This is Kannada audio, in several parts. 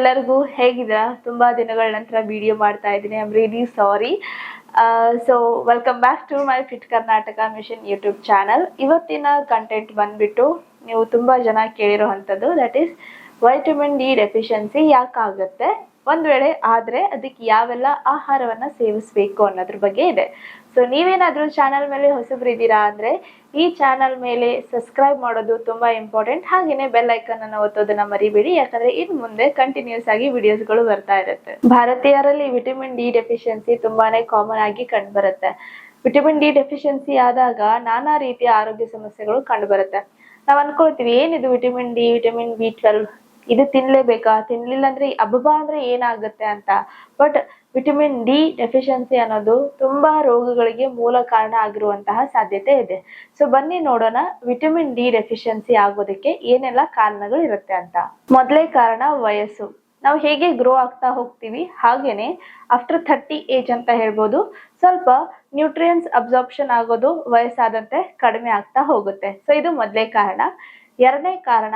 ಎಲ್ಲರಿಗೂ ಹೇಗಿದ್ದೀರಾ? ತುಂಬಾ ದಿನಗಳ ನಂತರ ವಿಡಿಯೋ ಮಾಡ್ತಾ ಇದ್ದೀನಿ. I'm really sorry so welcome back to my fit Karnataka mission YouTube channel ಇವತ್ತಿನ ಕಂಟೆಂಟ್ ಬಂದ್ಬಿಟ್ಟು ನೀವು ತುಂಬಾ ಜನ ಕೇಳಿರೋ ಅಂಥದ್ದು that is vitamin D deficiency ಯಾಕಾಗುತ್ತೆ? ಒಂದ್ ವೇಳೆ ಆದ್ರೆ ಅದಕ್ಕೆ ಯಾವೆಲ್ಲ ಆಹಾರವನ್ನ ಸೇವಿಸಬೇಕು ಅನ್ನೋದ್ರ ಬಗ್ಗೆ ಇದೆ. ಸೊ ನೀವೇನಾದ್ರೂ ಚಾನಲ್ ಮೇಲೆ ಹೊಸಬ್ರಿದ್ದೀರಾ ಅಂದ್ರೆ ಈ ಚಾನಲ್ ಮೇಲೆ ಸಬ್ಸ್ಕ್ರೈಬ್ ಮಾಡೋದು ತುಂಬಾ ಇಂಪಾರ್ಟೆಂಟ್. ಹಾಗೇನೆ ಬೆಲ್ ಐಕನ್ ಅನ್ನು ಒತ್ತೋದನ್ನ ಮರಿಬೇಡಿ, ಯಾಕಂದ್ರೆ ಇನ್ ಮುಂದೆ ಕಂಟಿನ್ಯೂಸ್ ಆಗಿ ವಿಡಿಯೋಸ್ಗಳು ಬರ್ತಾ ಇರುತ್ತೆ. ಭಾರತೀಯರಲ್ಲಿ ವಿಟಮಿನ್ ಡಿ ಡೆಫಿಷಿಯನ್ಸಿ ತುಂಬಾನೇ ಕಾಮನ್ ಆಗಿ ಕಂಡುಬರುತ್ತೆ. ವಿಟಮಿನ್ ಡಿ ಡೆಫಿಷಿಯನ್ಸಿ ಆದಾಗ ನಾನಾ ರೀತಿಯ ಆರೋಗ್ಯ ಸಮಸ್ಯೆಗಳು ಕಂಡುಬರುತ್ತೆ. ನಾವ್ ಅನ್ಕೊಳ್ತೀವಿ, ಏನಿದು vitamin D vitamin B twelve ಇದು ತಿನ್ಲೇಬೇಕಾ? ತಿನ್ಲಿಲ್ಲ ಅಂದ್ರೆ ಅಬ್ಬಬಾ ಅಂದ್ರೆ ಏನಾಗುತ್ತೆ ಅಂತ? ಬಟ್ ವಿಟಮಿನ್ ಡಿ ಡೆಫಿಷಿಯನ್ಸಿ ಅನ್ನೋದು ತುಂಬಾ ರೋಗಗಳಿಗೆ ಮೂಲ ಕಾರಣ ಆಗಿರುವಂತಹ ಸಾಧ್ಯತೆ ಇದೆ. ಸೊ ಬನ್ನಿ ನೋಡೋಣ ವಿಟಮಿನ್ ಡಿ ಡೆಫಿಷಿಯನ್ಸಿ ಆಗೋದಕ್ಕೆ ಏನೆಲ್ಲ ಕಾರಣಗಳು ಇರುತ್ತೆ ಅಂತ. ಮೊದಲೇ ಕಾರಣ ವಯಸ್ಸು. ನಾವು ಹೇಗೆ ಗ್ರೋ ಆಗ್ತಾ ಹೋಗ್ತೀವಿ? ಹಾಗೇನೆ ಆಫ್ಟರ್ ಥರ್ಟಿ ಏಜ್ ಅಂತ ಹೇಳ್ಬೋದು. ಸ್ವಲ್ಪ ನ್ಯೂಟ್ರಿಯನ್ಸ್ ಅಬ್ಸಾರ್ಪ್ಷನ್ ಆಗೋದು ವಯಸ್ಸಾದಂತೆ ಕಡಿಮೆ ಆಗ್ತಾ ಹೋಗುತ್ತೆ. ಸೊ ಇದು ಮೊದಲೇ ಕಾರಣ. ಎರಡನೇ ಕಾರಣ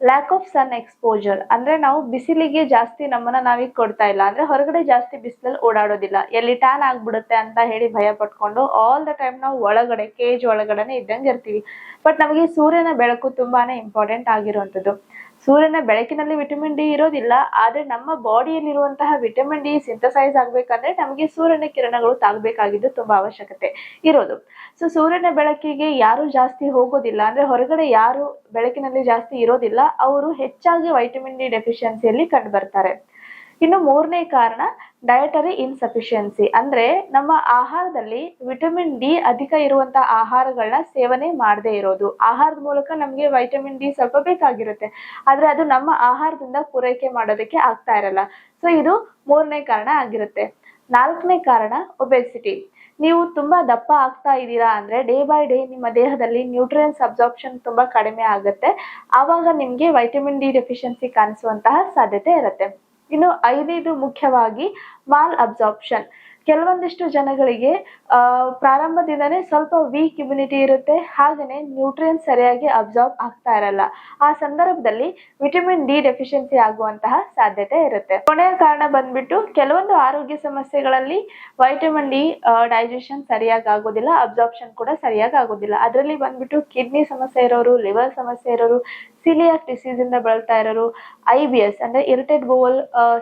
ಲ್ಯಾಕ್ ಆಫ್ ಸನ್ ಎಕ್ಸ್ಪೋಜರ್ ಅಂದ್ರೆ ನಾವು ಬಿಸಿಲಿಗೆ ಜಾಸ್ತಿ ನಮ್ಮನ್ನ ನಾವೀಗ ಕೊಡ್ತಾ ಇಲ್ಲ. ಅಂದ್ರೆ ಹೊರಗಡೆ ಜಾಸ್ತಿ ಬಿಸಿಲಲ್ಲಿ ಓಡಾಡೋದಿಲ್ಲ. ಎಲ್ಲಿ ಟ್ಯಾನ್ ಆಗ್ಬಿಡುತ್ತೆ ಅಂತ ಹೇಳಿ ಭಯ ಪಟ್ಕೊಂಡು ಆಲ್ ದ ಟೈಮ್ ನಾವು ಒಳಗಡೆ ಕೇಜ್ ಒಳಗಡೆನೆ ಇದ್ದಂಗೆ ಇರ್ತೀವಿ. ಬಟ್ ನಮಗೆ ಸೂರ್ಯನ ಬೆಳಕು ತುಂಬಾನೇ ಇಂಪಾರ್ಟೆಂಟ್ ಆಗಿರುವಂತದ್ದು ಸೂರ್ಯನ ಬೆಳಕಿನಲ್ಲಿ ವಿಟಮಿನ್ ಡಿ ಇರೋದಿಲ್ಲ, ಆದ್ರೆ ನಮ್ಮ ಬಾಡಿಯಲ್ಲಿ ಇರುವಂತಹ ವಿಟಮಿನ್ ಡಿ ಸಿಂಥಸೈಸ್ ಆಗ್ಬೇಕಂದ್ರೆ ನಮಗೆ ಸೂರ್ಯನ ಕಿರಣಗಳು ತಾಗಬೇಕಾಗಿದ್ದು ತುಂಬಾ ಅವಶ್ಯಕತೆ ಇರೋದು. ಸೊ ಸೂರ್ಯನ ಬೆಳಕಿಗೆ ಯಾರು ಜಾಸ್ತಿ ಹೋಗೋದಿಲ್ಲ, ಅಂದ್ರೆ ಹೊರಗಡೆ ಯಾರು ಬೆಳಕಿನಲ್ಲಿ ಜಾಸ್ತಿ ಇರೋದಿಲ್ಲ, ಅವರು ಹೆಚ್ಚಾಗಿ ವೈಟಮಿನ್ ಡಿ ಡೆಫಿಷಿಯನ್ಸಿಯಲ್ಲಿ ಕಂಡು ಬರ್ತಾರೆ ಇನ್ನು ಮೂರನೇ ಕಾರಣ ಡಯಟರಿ ಇನ್ಸಫಿಷಿಯನ್ಸಿ ಅಂದ್ರೆ ನಮ್ಮ ಆಹಾರದಲ್ಲಿ ವಿಟಮಿನ್ ಡಿ ಅಧಿಕ ಇರುವಂತಹ ಆಹಾರಗಳನ್ನ ಸೇವನೆ ಮಾಡದೇ ಇರೋದು. ಆಹಾರದ ಮೂಲಕ ನಮಗೆ ವೈಟಮಿನ್ ಡಿ ಸ್ವಲ್ಪ ಬೇಕಾಗಿರುತ್ತೆ. ಆದ್ರೆ ಅದು ನಮ್ಮ ಆಹಾರದಿಂದ ಪೂರೈಕೆ ಮಾಡೋದಕ್ಕೆ ಆಗ್ತಾ ಇರಲ್ಲ. ಸೊ ಇದು ಮೂರನೇ ಕಾರಣ ಆಗಿರುತ್ತೆ. ನಾಲ್ಕನೇ ಕಾರಣ ಒಬೆಸಿಟಿ ನೀವು ತುಂಬಾ ದಪ್ಪ ಆಗ್ತಾ ಇದ್ದೀರಾ ಅಂದ್ರೆ ಡೇ ಬೈ ಡೇ ನಿಮ್ಮ ದೇಹದಲ್ಲಿ ನ್ಯೂಟ್ರಿಯನ್ಸ್ ಅಬ್ಸಾರ್ಪ್ಷನ್ ತುಂಬಾ ಕಡಿಮೆ ಆಗುತ್ತೆ. ಆವಾಗ ನಿಮ್ಗೆ ವೈಟಮಿನ್ ಡಿ ಡೆಫಿಷಿಯನ್ಸಿ ಕಾಣಿಸುವಂತಹ ಸಾಧ್ಯತೆ ಇರುತ್ತೆ. ಇನ್ನು ಐದನೇದು ಮುಖ್ಯವಾಗಿ ಮಾಲ್ ಅಬ್ಸಾರ್ಪ್ಷನ್. ಕೆಲವೊಂದಿಷ್ಟು ಜನಗಳಿಗೆ ಪ್ರಾರಂಭದಿಂದನೇ ಸ್ವಲ್ಪ ವೀಕ್ ಇಮ್ಯುನಿಟಿ ಇರುತ್ತೆ. ಹಾಗೇನೆ ನ್ಯೂಟ್ರಿಯನ್ ಸರಿಯಾಗಿ ಅಬ್ಸಾರ್ಬ್ ಆಗ್ತಾ ಇರಲ್ಲ. ಆ ಸಂದರ್ಭದಲ್ಲಿ ವಿಟಮಿನ್ ಡಿ ಡೆಫಿಷಿಯನ್ಸಿ ಆಗುವಂತಹ ಸಾಧ್ಯತೆ ಇರುತ್ತೆ. ಕೊನೆಯ ಕಾರಣ ಬಂದ್ಬಿಟ್ಟು ಕೆಲವೊಂದು ಆರೋಗ್ಯ ಸಮಸ್ಯೆಗಳಲ್ಲಿ ವೈಟಮಿನ್ ಡಿ ಡೈಜೆಷನ್ ಸರಿಯಾಗಿ ಆಗೋದಿಲ್ಲ, ಅಬ್ಸಾರ್ಪ್ಷನ್ ಕೂಡ ಸರಿಯಾಗಿ ಆಗೋದಿಲ್ಲ. ಅದರಲ್ಲಿ ಬಂದ್ಬಿಟ್ಟು ಕಿಡ್ನಿ ಸಮಸ್ಯೆ ಇರೋರು, ಲಿವರ್ ಸಮಸ್ಯೆ ಇರೋರು ಸಿಲಿಯಾಕ್ ಡಿಸೀಸ್ ಇಂದ ಬಳಲ್ತಾ ಇರೋರು ಐ ಬಿ ಎಸ್ ಅಂದ್ರೆ ಇರಿಟೇಟ್ ಬೋವಲ್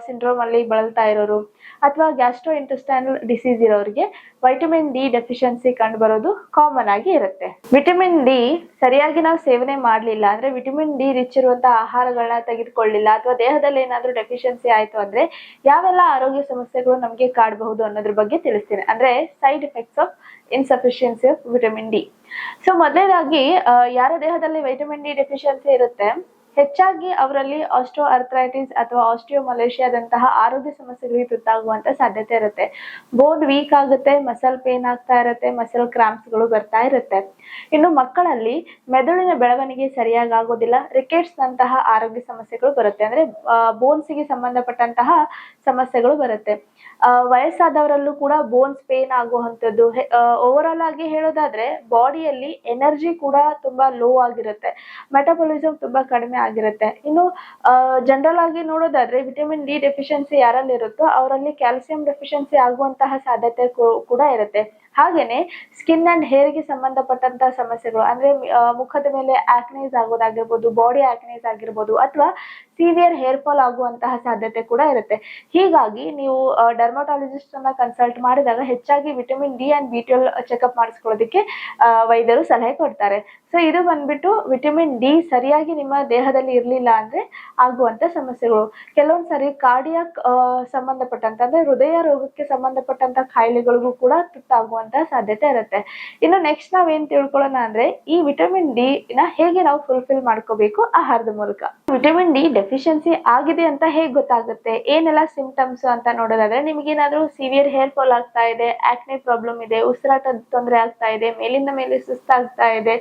ಸಿಂಡ್ರೋಮ್ ಅಲ್ಲಿ ಬಳಲ್ತಾ ಇರೋರು ಅಥವಾ ಗ್ಯಾಸ್ಟ್ರೋ ಇಂಟೆಸ್ಟೈನಲ್ ಡಿಸೀಸ್ ಇರೋರಿಗೆ ವೈಟಮಿನ್ ಡಿ ಡೆಫಿಷಿಯನ್ಸಿ ಕಂಡು ಬರೋದು ಕಾಮನ್ ಆಗಿ ಇರುತ್ತೆ. ವಿಟಮಿನ್ ಡಿ ಸರಿಯಾಗಿ ನಾವು ಸೇವನೆ ಮಾಡಲಿಲ್ಲ ಅಂದ್ರೆ ವಿಟಮಿನ್ ಡಿ ರಿಚ್ ಇರುವಂತಹ ಆಹಾರಗಳನ್ನ ತೆಗೆದುಕೊಳ್ಳಿಲ್ಲ ಅಥವಾ ದೇಹದಲ್ಲಿ ಏನಾದರೂ ಡೆಫಿಷಿಯನ್ಸಿ ಆಯಿತು ಅಂದ್ರೆ ಯಾವೆಲ್ಲ ಆರೋಗ್ಯ ಸಮಸ್ಯೆಗಳು ನಮಗೆ ಕಾಡಬಹುದು ಅನ್ನೋದ್ರ ಬಗ್ಗೆ ತಿಳಿಸ್ತೀನಿ. ಅಂದ್ರೆ side effects of insufficiency of vitamin D so ಮೊದಲನೇದಾಗಿ ಯಾರ ದೇಹದಲ್ಲಿ ವೈಟಮಿನ್ ಡಿ ಡೆಫಿಷಿಯನ್ಸಿ ಇರುತ್ತೆ? ಹೆಚ್ಚಾಗಿ ಅವರಲ್ಲಿ ಆಸ್ಟ್ರೋ ಅರ್ಥರೈಟಿಸ್ ಅಥವಾ ಆಸ್ಟ್ರಿಯೋ ಮಲೇಷಿಯಾದಂತಹ ಆರೋಗ್ಯ ಸಮಸ್ಯೆಗಳಿಗೆ ತುತ್ತಾಗುವಂತ ಸಾಧ್ಯತೆ ಇರುತ್ತೆ. ಬೋನ್ ವೀಕ್ ಆಗುತ್ತೆ ಮಸಲ್ ಪೇನ್ ಆಗ್ತಾ ಇರುತ್ತೆ ಮಸಲ್ ಕ್ರಾಂಪ್ಸ್ಗಳು ಬರ್ತಾ ಇರುತ್ತೆ. ಇನ್ನು ಮಕ್ಕಳಲ್ಲಿ ಮೆದುಳಿನ ಬೆಳವಣಿಗೆ ಸರಿಯಾಗಿ ಆಗೋದಿಲ್ಲ ರಿಕೆಟ್ಸ್ ನಂತಹ ಆರೋಗ್ಯ ಸಮಸ್ಯೆಗಳು ಬರುತ್ತೆ. ಅಂದ್ರೆ ಬೋನ್ಸ್ಗೆ ಸಂಬಂಧಪಟ್ಟಂತಹ ಸಮಸ್ಯೆಗಳು ಬರುತ್ತೆ. ವಯಸ್ಸಾದವರಲ್ಲೂ ಕೂಡ ಬೋನ್ಸ್ ಪೇನ್ ಆಗುವಂಥದ್ದು ಓವರ್ ಆಲ್ ಆಗಿ ಹೇಳೋದಾದ್ರೆ ಬಾಡಿಯಲ್ಲಿ ಎನರ್ಜಿ ಕೂಡ ತುಂಬಾ ಲೋ ಆಗಿರುತ್ತೆ. ಮೆಟಬಾಲಿಸಮ್ ತುಂಬಾ ಕಡಿಮೆ ಆಗಿರುತ್ತೆ. ಇನ್ನು ಜನರಲ್ ಆಗಿ ನೋಡೋದಾದ್ರೆ ವಿಟಮಿನ್ ಡಿ ಡೆಫಿಷಿಯನ್ಸಿ ಯಾರಲ್ಲಿ ಇರುತ್ತೋ ಅವರಲ್ಲಿ ಕ್ಯಾಲ್ಸಿಯಂ ಡೆಫಿಷಿಯನ್ಸಿ ಆಗುವಂತಹ ಸಾಧ್ಯತೆ ಕೂಡ ಇರುತ್ತೆ. ಹಾಗೇನೆ ಸ್ಕಿನ್ ಅಂಡ್ ಹೇರ್ಗೆ ಸಂಬಂಧಪಟ್ಟಂತ ಸಮಸ್ಯೆಗಳು, ಅಂದ್ರೆ ಮುಖದ ಮೇಲೆ ಆಕ್ನೈಸ್ ಆಗೋದಾಗಿರ್ಬೋದು ಬಾಡಿ ಆಕ್ನೈಸ್ ಆಗಿರ್ಬೋದು, ಅಥವಾ ಸಿವಿಯರ್ ಹೇರ್ ಫಾಲ್ ಆಗುವಂತಹ ಸಾಧ್ಯತೆ ಕೂಡ ಇರುತ್ತೆ. ಹೀಗಾಗಿ ನೀವು ಡರ್ಮಟಾಲಜಿಸ್ಟ್ ಅನ್ನ ಕನ್ಸಲ್ಟ್ ಮಾಡಿದಾಗ ಹೆಚ್ಚಾಗಿ vitamin D and B twelve checkup ಮಾಡಿಸ್ಕೊಳ್ಳೋದಕ್ಕೆ ವೈದ್ಯರು ಸಲಹೆ ಕೊಡ್ತಾರೆ. ಸೊ ಇದು ಬಂದ್ಬಿಟ್ಟು ವಿಟಮಿನ್ ಡಿ ಸರಿಯಾಗಿ ನಿಮ್ಮ ದೇಹದಲ್ಲಿ ಇರಲಿಲ್ಲ ಅಂದ್ರೆ ಆಗುವಂತ ಸಮಸ್ಯೆಗಳು. ಕೆಲವೊಂದ್ಸರಿ ಕಾರ್ಡಿಯಾಕ್ ಸಂಬಂಧಪಟ್ಟಂತ, ಅಂದ್ರೆ ಹೃದಯ ರೋಗಕ್ಕೆ ಸಂಬಂಧಪಟ್ಟಂತ ಕಾಯಿಲೆಗಳಿಗೂ ಕೂಡ ತುತ್ತಾಗುವಂತ ಸಾಧ್ಯತೆ ಇರುತ್ತೆ. ಇನ್ನು ನೆಕ್ಸ್ಟ್ ನಾವೇನ್ ತಿಳ್ಕೊಳ್ಳೋಣ ಅಂದ್ರೆ, ಈ ವಿಟಮಿನ್ ಡಿ ನ ಹೇಗೆ ನಾವು ಫುಲ್ಫಿಲ್ ಮಾಡ್ಕೋಬೇಕು ಆಹಾರದ ಮೂಲಕ? ವಿಟಮಿನ್ ಡಿ ಡೆಫಿಷಿಯನ್ಸಿ ಆಗಿದೆ ಅಂತ ಹೇಗ್ ಗೊತ್ತಾಗುತ್ತೆ? ಏನೆಲ್ಲ ಸಿಂಪ್ಟಮ್ಸ್ ಅಂತ ನೋಡೋದಾದ್ರೆ ನಿಮ್ಗೆ ಏನಾದ್ರು ಸಿವಿಯರ್ ಹೇರ್ ಫಾಲ್ ಆಗ್ತಾ ಇದೆ ಆಕ್ನೆ ಪ್ರಾಬ್ಲಮ್ ಇದೆ ಉಸಿರಾಟದ ತೊಂದರೆ ಆಗ್ತಾ ಇದೆ, ಮೇಲಿಂದ ಮೇಲೆ ಸುಸ್ತಾಗ್ತಾ ಇದೆ,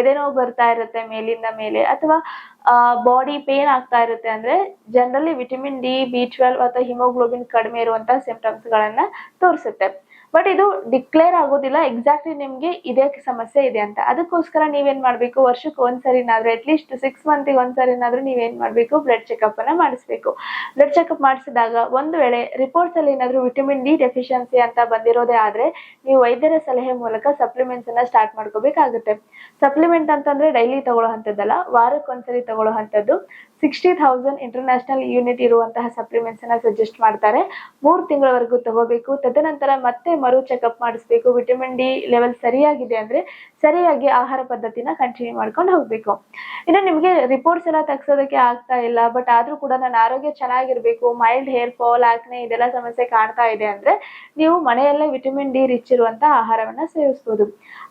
ಎದೆ ನೋವು ಬರ್ತಾ ಇರುತ್ತೆ ಮೇಲಿಂದ ಮೇಲೆ, ಅಥವಾ ಬಾಡಿ ಪೇನ್ ಆಗ್ತಾ ಇರುತ್ತೆ ಅಂದ್ರೆ generally vitamin D B twelve ಅಥವಾ ಹಿಮೋಗ್ಲೋಬಿನ್ ಕಡಿಮೆ ಇರುವಂತಹ ಸಿಂಪ್ಟಮ್ಸ್ ಗಳನ್ನ ತೋರಿಸುತ್ತೆ. ಬಟ್ ಇದು ಡಿಕ್ಲೇರ್ ಆಗೋದಿಲ್ಲ. ಎಕ್ಸಾಕ್ಟ್ಲಿ ನಿಮ್ಗೆ ಇದೇ ಸಮಸ್ಯೆ ಇದೆ ಅಂತ. ಅದಕ್ಕೋಸ್ಕರ ನೀವೇನ್ ಮಾಡ್ಬೇಕು? ವರ್ಷಕ್ಕೆ ಒಂದ್ಸರಿನಾದ್ರೂ ಅಟ್ಲೀಸ್ಟ್ ಸಿಕ್ಸ್ ಮಂತಿಗೆ ಒಂದ್ಸರಿನಾದ್ರೂ ನೀವೇನ್ ಮಾಡ್ಬೇಕು? ಬ್ಲಡ್ ಚೆಕಪ್ ಅನ್ನ ಮಾಡಿಸ್ಬೇಕು. ಬ್ಲಡ್ ಚೆಕಪ್ ಮಾಡಿಸಿದಾಗ ಒಂದು ವೇಳೆ ರಿಪೋರ್ಟ್ಸ್ ಅಲ್ಲಿ ಏನಾದ್ರೂ ವಿಟಮಿನ್ ಡಿ ಡೆಫಿಷಿಯನ್ಸಿ ಅಂತ ಬಂದಿರೋದೇ ಆದ್ರೆ, ನೀವು ವೈದ್ಯರ ಸಲಹೆ ಮೂಲಕ ಸಪ್ಲಿಮೆಂಟ್ಸ್ ಅನ್ನ ಸ್ಟಾರ್ಟ್ ಮಾಡ್ಕೋಬೇಕಾಗುತ್ತೆ. ಸಪ್ಲಿಮೆಂಟ್ ಅಂತಂದ್ರೆ ಡೈಲಿ ತಗೊಳ್ಳೋ ವಾರಕ್ಕೆ ವಾರಕ್ಕೊಂದ್ಸರಿ ತಗೊಳ್ಳೋ ಹಂತದ್ದು ಸಿಕ್ಸ್ಟಿ ಥೌಸಂಡ್ ಇಂಟರ್ನ್ಯಾಷನಲ್ ಯೂನಿಟ್ ಇರುವಂತಹ ಸಪ್ಲಿಮೆಂಟ್ಸ್ ಅನ್ನ ಸಜೆಸ್ಟ್ ಮಾಡ್ತಾರೆ. ಮೂರು ತಿಂಗಳವರೆಗೂ ತಗೋಬೇಕು. ತದನಂತರ ಮತ್ತೆ ಮರು ಚೆಕಪ್ ಮಾಡಿಸ್ಬೇಕು. ವಿಟಮಿನ್ ಡಿ ಲೆವೆಲ್ ಸರಿಯಾಗಿದೆ ಅಂದ್ರೆ ಸರಿಯಾಗಿ ಆಹಾರ ಪದ್ಧತಿನ ಕಂಟಿನ್ಯೂ ಮಾಡ್ಕೊಂಡು ಹೋಗ್ಬೇಕು. ಇನ್ನು ನಿಮ್ಗೆ ರಿಪೋರ್ಟ್ಸ್ ಎಲ್ಲ ತಗ್ಸೋದಕ್ಕೆ ಆಗ್ತಾ ಇಲ್ಲ. ಬಟ್ ಆದ್ರೂ ಕೂಡ ನನ್ನ ಆರೋಗ್ಯ ಚೆನ್ನಾಗಿರ್ಬೇಕು. ಮೈಲ್ಡ್ ಹೇರ್ ಫಾಲ್ ಆಕ್ನೆ ಇದೆಲ್ಲ ಸಮಸ್ಯೆ ಕಾಣ್ತಾ ಇದೆ ಅಂದ್ರೆ ನೀವು ಮನೆಯಲ್ಲೇ ವಿಟಮಿನ್ ಡಿ ರಿಚ್ ಇರುವಂತ ಆಹಾರವನ್ನ ಸೇವಿಸಬಹುದು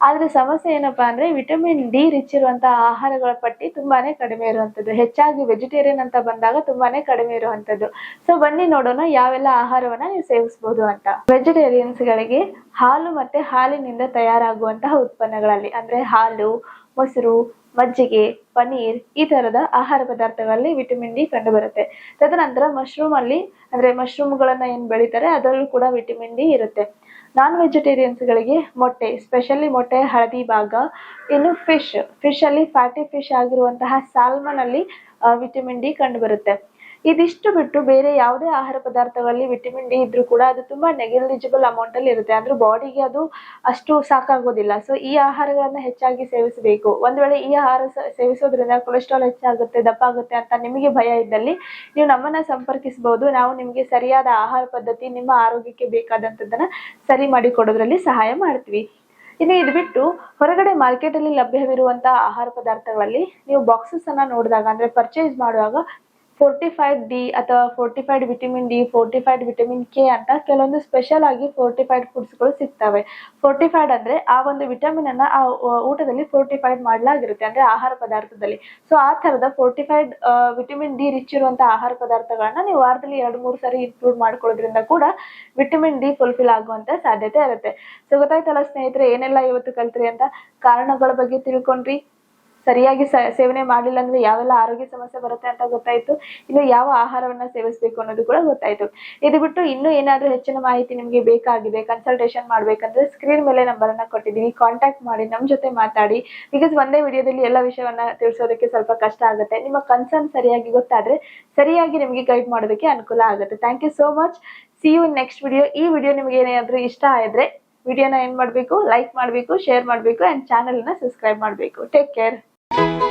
ಆದ್ರೆ ಸಮಸ್ಯೆ ಏನಪ್ಪಾ ಅಂದ್ರೆ ವಿಟಮಿನ್ ಡಿ ರಿಚ್ ಇರುವಂತಹ ಆಹಾರಗಳ ಪಟ್ಟಿ ತುಂಬಾನೇ ಕಡಿಮೆ ಇರುವಂತದ್ದು. ಹೆಚ್ಚಾಗಿ ವೆಜಿಟೇರಿಯನ್ ಅಂತ ಬಂದಾಗ ತುಂಬಾನೇ ಕಡಿಮೆ ಇರುವಂತದ್ದು. ಸೊ ಬನ್ನಿ ನೋಡೋಣ ಯಾವೆಲ್ಲ ಆಹಾರವನ್ನ ನೀವು ಸೇವಿಸಬಹುದು ಅಂತ. ವೆಜಿಟೇರಿಯನ್ಸ್ ಗಳಿಗೆ ಹಾಲು ಮತ್ತೆ ಹಾಲಿನಿಂದ ತಯಾರಾಗುವಂತಹ ಉತ್ಪನ್ನಗಳಲ್ಲಿ, ಅಂದ್ರೆ ಹಾಲು, ಮೊಸರು, ಮಜ್ಜಿಗೆ ಪನೀರ್ ಈ ತರದ ಆಹಾರ ಪದಾರ್ಥಗಳಲ್ಲಿ ವಿಟಮಿನ್ ಡಿ ಕಂಡು ಬರುತ್ತೆ ತದನಂತರ ಮಶ್ರೂಮ್ ಅಲ್ಲಿ, ಅಂದ್ರೆ ಮಶ್ರೂಮ್ಗಳನ್ನ ಏನ್ ಬೆಳಿತಾರೆ, ಅದರಲ್ಲೂ ಕೂಡ ವಿಟಮಿನ್ ಡಿ ಇರುತ್ತೆ. ನಾನ್ ವೆಜಿಟೇರಿಯನ್ಸ್ ಗಳಿಗೆ ಮೊಟ್ಟೆ ಸ್ಪೆಷಲಿ ಮೊಟ್ಟೆ, ಹಳದಿ ಭಾಗ, ಇನ್ನು ಫಿಶ್ ಫಿಶ್ ಅಲ್ಲಿ ಫ್ಯಾಟಿ ಫಿಶ್ ಆಗಿರುವಂತಹ ಸಾಲ್ಮನ್ ಅಲ್ಲಿ ವಿಟಮಿನ್ ಡಿ ಕಂಡು ಬರುತ್ತೆ ಇದಿಷ್ಟು ಬಿಟ್ಟು ಬೇರೆ ಯಾವುದೇ ಆಹಾರ ಪದಾರ್ಥಗಳಲ್ಲಿ ವಿಟಮಿನ್ ಡಿ ಇದ್ರೂ ಕೂಡ ಅದು ತುಂಬಾ ನೆಗ್ಲಿಜಿಬಲ್ ಅಮೌಂಟ್ ಅಲ್ಲಿ ಇರುತ್ತೆ. ಅಂದ್ರೆ ಬಾಡಿಗೆ ಅದು ಅಷ್ಟು ಸಾಕಾಗೋದಿಲ್ಲ. ಸೊ ಈ ಆಹಾರಗಳನ್ನ ಹೆಚ್ಚಾಗಿ ಸೇವಿಸಬೇಕು. ಒಂದ್ ವೇಳೆ ಈ ಆಹಾರ ಸೇವಿಸೋದ್ರಿಂದ ಕೊಲೆಸ್ಟ್ರಾಲ್ ಹೆಚ್ಚಾಗುತ್ತೆ, ದಪ್ಪ ಆಗುತ್ತೆ ಅಂತ ನಿಮಗೆ ಭಯ ಇದ್ದಲ್ಲಿ ನೀವು ನಮ್ಮನ್ನ ಸಂಪರ್ಕಿಸಬಹುದು ನಾವು ನಿಮಗೆ ಸರಿಯಾದ ಆಹಾರ ಪದ್ಧತಿ, ನಿಮ್ಮ ಆರೋಗ್ಯಕ್ಕೆ ಬೇಕಾದಂತದನ್ನ ಸರಿ ಮಾಡಿ ಕೊಡೋದ್ರಲ್ಲಿ ಸಹಾಯ ಮಾಡ್ತೀವಿ. ಇನ್ನು ಇದು ಬಿಟ್ಟು ಹೊರಗಡೆ ಮಾರ್ಕೆಟ್ ಅಲ್ಲಿ ಲಭ್ಯವಿರುವಂತಹ ಆಹಾರ ಪದಾರ್ಥಗಳಲ್ಲಿ ನೀವು ಬಾಕ್ಸಸ್ ಅನ್ನ ನೋಡಿದಾಗ ಅಂದ್ರೆ ಪರ್ಚೇಸ್ ಮಾಡುವಾಗ ಫೋರ್ಟಿಫೈಡ್ ಡಿ ಅಥವಾ fortified vitamin D fortified vitamin K ಅಂತ ಕೆಲವೊಂದು ಸ್ಪೆಷಲ್ ಆಗಿ ಫೋರ್ಟಿಫೈಡ್ ಫುಡ್ಸ್ಗಳು ಸಿಗ್ತವೆ. ಫೋರ್ಟಿಫೈಡ್ ಅಂದ್ರೆ ಆ ಒಂದು ವಿಟಮಿನ್ ಅನ್ನ ಆ ಊಟದಲ್ಲಿ ಫೋರ್ಟಿಫೈಡ್ ಮಾಡಲಾಗಿರುತ್ತೆ, ಅಂದ್ರೆ ಆಹಾರ ಪದಾರ್ಥದಲ್ಲಿ. ಸೊ ಆ ತರದ ಫೋರ್ಟಿಫೈಡ್ ವಿಟಮಿನ್ ಡಿ ರಿಚ್ ಇರುವಂತಹ ಆಹಾರ ಪದಾರ್ಥಗಳನ್ನ ನೀವು ವಾರದಲ್ಲಿ ಎರಡು, ಮೂರು ಸಾರಿ ಇನ್ಕ್ಲೂಡ್ ಮಾಡ್ಕೊಳ್ಳೋದ್ರಿಂದ ಕೂಡ ವಿಟಮಿನ್ ಡಿ ಫುಲ್ಫಿಲ್ ಆಗುವಂತ ಸಾಧ್ಯತೆ ಇರುತ್ತೆ. ಸೊ ಗೊತ್ತಾಯ್ತಲ್ಲ ಸ್ನೇಹಿತರೆ, ಏನೆಲ್ಲ ಇವತ್ತು ಕಲ್ತ್ರಿ ಅಂತ? ಕಾರಣಗಳ ಬಗ್ಗೆ ತಿಳ್ಕೊಂಡ್ರಿ. ಸರಿಯಾಗಿ ಸೇವನೆ ಮಾಡಿಲ್ಲ ಅಂದ್ರೆ ಯಾವೆಲ್ಲ ಆರೋಗ್ಯ ಸಮಸ್ಯೆ ಬರುತ್ತೆ ಅಂತ ಗೊತ್ತಾಯ್ತು. ಇನ್ನು ಯಾವ ಆಹಾರವನ್ನ ಸೇವಿಸಬೇಕು ಅನ್ನೋದು ಕೂಡ ಗೊತ್ತಾಯ್ತು. ಇದು ಬಿಟ್ಟು ಇನ್ನೂ ಏನಾದ್ರೂ ಹೆಚ್ಚಿನ ಮಾಹಿತಿ ನಿಮ್ಗೆ ಬೇಕಾಗಿದೆ ಕನ್ಸಲ್ಟೇಷನ್ ಮಾಡ್ಬೇಕಂದ್ರೆ ಸ್ಕ್ರೀನ್ ಮೇಲೆ ನಂಬರ್ ಅನ್ನ ಕೊಟ್ಟಿದೀವಿ ಕಾಂಟ್ಯಾಕ್ಟ್ ಮಾಡಿ, ನಮ್ ಜೊತೆ ಮಾತಾಡಿ. ಬಿಕಾಸ್ ಒಂದೇ ವಿಡಿಯೋದಲ್ಲಿ ಎಲ್ಲ ವಿಷಯವನ್ನ ತಿಳಿಸೋದಕ್ಕೆ ಸ್ವಲ್ಪ ಕಷ್ಟ ಆಗುತ್ತೆ. ನಿಮ್ಮ ಕನ್ಸರ್ನ್ ಸರಿಯಾಗಿ ಗೊತ್ತಾದ್ರೆ ಸರಿಯಾಗಿ ನಿಮಗೆ ಗೈಡ್ ಮಾಡೋದಕ್ಕೆ ಅನುಕೂಲ ಆಗುತ್ತೆ. Thank you so much see you next video ಈ ವಿಡಿಯೋ ನಿಮ್ಗೆ ಏನಾದ್ರೂ ಇಷ್ಟ ಆದ್ರೆ ವಿಡಿಯೋನ ಏನ್ ಮಾಡ್ಬೇಕು ಲೈಕ್ ಮಾಡ್ಬೇಕು ಶೇರ್ ಮಾಡ್ಬೇಕು ಅಂಡ್ ಚಾನೆಲ್ನ ಸಬ್ಸ್ಕ್ರೈಬ್ ಮಾಡ್ಬೇಕು. Take care you.